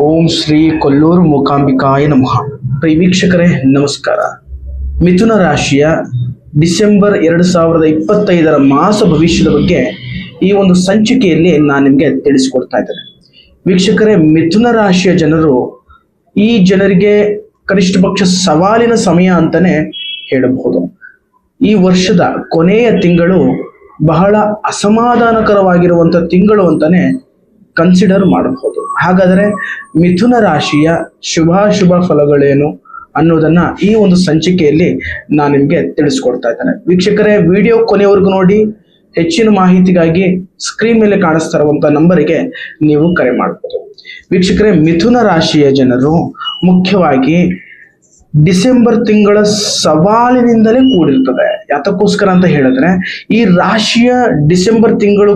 ಓಂ ಶ್ರೀ ಕೊಲ್ಲೂರು ಮೂಕಾಂಬಿಕಾಯ ನಮಃ. ಪ್ರಿಯ ವೀಕ್ಷಕರೇ, ನಮಸ್ಕಾರ. ಮಿಥುನ ರಾಶಿಯ ಡಿಸೆಂಬರ್ ಎರಡು ಸಾವಿರದ ಇಪ್ಪತ್ತೈದರ ಮಾಸ ಭವಿಷ್ಯದ ಬಗ್ಗೆ ಈ ಒಂದು ಸಂಚಿಕೆಯಲ್ಲಿ ನಾನು ನಿಮಗೆ ತಿಳಿಸಿಕೊಡ್ತಾ ಇದ್ದೇನೆ. ವೀಕ್ಷಕರೇ, ಮಿಥುನ ರಾಶಿಯ ಜನರು ಈ ಜನರಿಗೆ ಕನಿಷ್ಠ ಪಕ್ಷ ಸವಾಲಿನ ಸಮಯ ಅಂತಾನೆ ಹೇಳಬಹುದು. ಈ ವರ್ಷದ ಕೊನೆಯ ತಿಂಗಳು ಬಹಳ ಅಸಮಾಧಾನಕರವಾಗಿರುವಂತ ತಿಂಗಳು ಅಂತಾನೆ ಕನ್ಸಿಡರ್ ಮಾಡಬಹುದು. ಹಾಗಾದರೆ ಮಿಥುನ ರಾಶಿಯ ಶುಭಾಶುಭ ಫಲಗಳೇನು ಅನ್ನೋದನ್ನ ಈ ಒಂದು ಸಂಚಿಕೆಯಲ್ಲಿ ನಾನು ನಿಮಗೆ ತಿಳಿಸ್ಕೊಡ್ತಾ ಇದ್ದೇನೆ. ವೀಕ್ಷಕರೇ, ವಿಡಿಯೋ ಕೊನೆವರೆಗೂ ನೋಡಿ. ಹೆಚ್ಚಿನ ಮಾಹಿತಿಗಾಗಿ ಸ್ಕ್ರೀನ್ ಮೇಲೆ ಕಾಣಿಸ್ತಾ ಇರುವಂತಹ ನಂಬರಿಗೆ ನೀವು ಕರೆ ಮಾಡಬಹುದು ವೀಕ್ಷಕರೇ, ಮಿಥುನ ರಾಶಿಯ ಜನರು ಮುಖ್ಯವಾಗಿ ಡಿಸೆಂಬರ್ ತಿಂಗಳ ಸವಾಲಿನಿಂದಲೇ ಕೂಡಿರ್ತದೆ. ಯಾತಕ್ಕೋಸ್ಕರ ಅಂತ ಹೇಳಿದ್ರೆ, ಈ ರಾಶಿಯ ಡಿಸೆಂಬರ್ ತಿಂಗಳು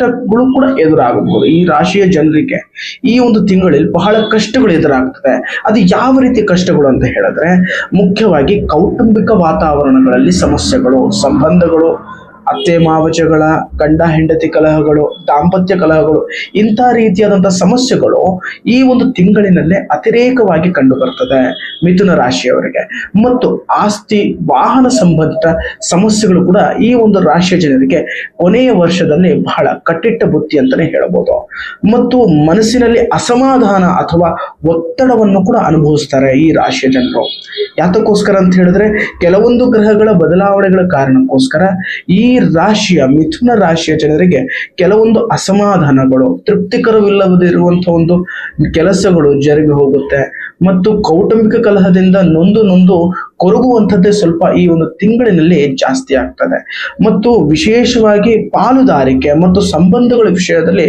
ಕಷ್ಟಗಳು ಕೂಡ ಎದುರಾಗಬಹುದು. ಈ ರಾಶಿಯ ಜನರಿಗೆ ಈ ಒಂದು ತಿಂಗಳಲ್ಲಿ ಬಹಳ ಕಷ್ಟಗಳು ಎದುರಾಗ್ತದೆ. ಅದು ಯಾವ ರೀತಿ ಕಷ್ಟಗಳು ಅಂತ ಹೇಳಿದ್ರೆ, ಮುಖ್ಯವಾಗಿ ಕೌಟುಂಬಿಕ ವಾತಾವರಣಗಳಲ್ಲಿ ಸಮಸ್ಯೆಗಳು, ಸಂಬಂಧಗಳು ಅತ್ತೆ ಮಾವಚಗಳ ಗಂಡ ಹೆಂಡತಿ ಕಲಹಗಳು, ದಾಂಪತ್ಯ ಕಲಹಗಳು, ಇಂಥ ರೀತಿಯಾದಂಥ ಸಮಸ್ಯೆಗಳು ಈ ಒಂದು ತಿಂಗಳಿನಲ್ಲೇ ಅತಿರೇಕವಾಗಿ ಕಂಡು ಬರ್ತದೆ ಮಿಥುನ ರಾಶಿಯವರಿಗೆ. ಮತ್ತು ಆಸ್ತಿ, ವಾಹನ ಸಂಬಂಧಿತ ಸಮಸ್ಯೆಗಳು ಕೂಡ ಈ ಒಂದು ರಾಶಿಯ ಜನರಿಗೆ ಕೊನೆಯ ವರ್ಷದಲ್ಲಿ ಬಹಳ ಕಟ್ಟಿಟ್ಟ ಬುತ್ತಿ ಅಂತಾನೆ ಹೇಳಬಹುದು. ಮತ್ತು ಮನಸ್ಸಿನಲ್ಲಿ ಅಸಮಾಧಾನ ಅಥವಾ ಒತ್ತಡವನ್ನು ಕೂಡ ಅನುಭವಿಸ್ತಾರೆ ಈ ರಾಶಿಯ ಜನರು. ಯಾತಕ್ಕೋಸ್ಕರ ಅಂತ ಹೇಳಿದ್ರೆ ಕೆಲವೊಂದು ಗ್ರಹಗಳ ಬದಲಾವಣೆಗಳ ಕಾರಣಕ್ಕೋಸ್ಕರ ಈ ರಾಶಿಯ, ಮಿಥುನ ರಾಶಿಯ ಜನರಿಗೆ ಕೆಲವೊಂದು ಅಸಮಾಧಾನಗಳು ತೃಪ್ತಿಕರವಿಲ್ಲದಿರುವಂತಹ ಒಂದು ಕೆಲಸಗಳು ಜರುಗಿ ಹೋಗುತ್ತೆ. ಮತ್ತು ಕೌಟುಂಬಿಕ ಕಲಹದಿಂದ ನೊಂದು ನೊಂದು ಕೊರಗುವಂಥದ್ದೇ ಸ್ವಲ್ಪ ಈ ಒಂದು ತಿಂಗಳಿನಲ್ಲಿ ಜಾಸ್ತಿ ಆಗ್ತದೆ. ಮತ್ತು ವಿಶೇಷವಾಗಿ ಪಾಲುದಾರಿಕೆ ಮತ್ತು ಸಂಬಂಧಗಳ ವಿಷಯದಲ್ಲಿ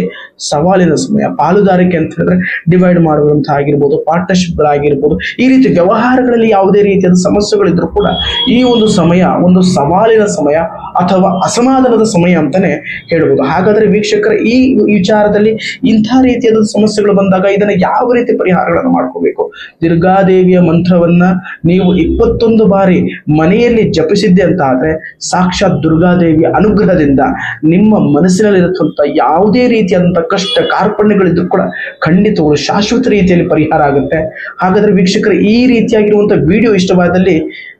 ಸವಾಲಿನ ಸಮಯ. ಪಾಲುದಾರಿಕೆ ಅಂತ ಹೇಳಿದ್ರೆ ಡಿವೈಡ್ ಮಾಡುವಂಥ ಆಗಿರ್ಬೋದು ಪಾರ್ಟ್ನರ್ಶಿಪ್ಗಳಾಗಿರ್ಬೋದು ಈ ರೀತಿ ವ್ಯವಹಾರಗಳಲ್ಲಿ ಯಾವುದೇ ರೀತಿಯಾದ ಸಮಸ್ಯೆಗಳಿದ್ರು ಕೂಡ ಈ ಒಂದು ಸಮಯ, ಒಂದು ಸವಾಲಿನ ಸಮಯ ಅಥವಾ ಅಸಮಾಧಾನದ ಸಮಯ ಅಂತಾನೆ ಹೇಳ್ಬೋದು. ಹಾಗಾದ್ರೆ ವೀಕ್ಷಕರ, ಈ ವಿಚಾರದಲ್ಲಿ ಇಂಥ ರೀತಿಯಾದ ಸಮಸ್ಯೆಗಳು ಬಂದಾಗ ಇದನ್ನ ಯಾವ ರೀತಿ ಪರಿಹಾರಗಳನ್ನು ಮಾಡ್ಕೋಬೇಕು? ದುರ್ಗಾದೇವಿಯ ಮಂತ್ರವನ್ನ ನೀವು ಇಪ್ಪತ್ತೊಂದು ಬಾರಿ ಮನೆಯಲ್ಲಿ ಜಪಿಸಿದ್ದೆ ಅಂತ ಆದ್ರೆ ಸಾಕ್ಷಾತ್ ದುರ್ಗಾದೇವಿಯ ಅನುಗ್ರಹದಿಂದ ನಿಮ್ಮ ಮನಸ್ಸಿನಲ್ಲಿರತಕ್ಕಂಥ ಯಾವುದೇ ರೀತಿಯಾದಂಥ ಕಷ್ಟ ಕಾರ್ಪಣ್ಯಗಳಿದ್ರು ಕೂಡ ಖಂಡಿತಗಳು ಶಾಶ್ವತ ರೀತಿಯಲ್ಲಿ ಪರಿಹಾರ ಆಗುತ್ತೆ. ಹಾಗಾದ್ರೆ ವೀಕ್ಷಕರ, ಈ ರೀತಿಯಾಗಿರುವಂತಹ ವಿಡಿಯೋ ಇಷ್ಟವಾದಲ್ಲಿ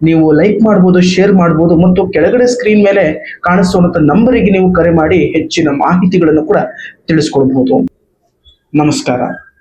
ನೀವು ಲೈಕ್ ಮಾಡ್ಬೋದು, ಶೇರ್ ಮಾಡ್ಬೋದು ಮತ್ತು ಕೆಳಗಡೆ ಸ್ಕ್ರೀನ್ ಮೇಲೆ ಕಾಣಿಸುವಂತ ನಂಬರಿಗೆ ನೀವು ಕರೆ ಮಾಡಿ ಹೆಚ್ಚಿನ ಮಾಹಿತಿಗಳನ್ನು ಕೂಡ ತಿಳಿಸ್ಕೊಳ್ಬಹುದು ನಮಸ್ಕಾರ.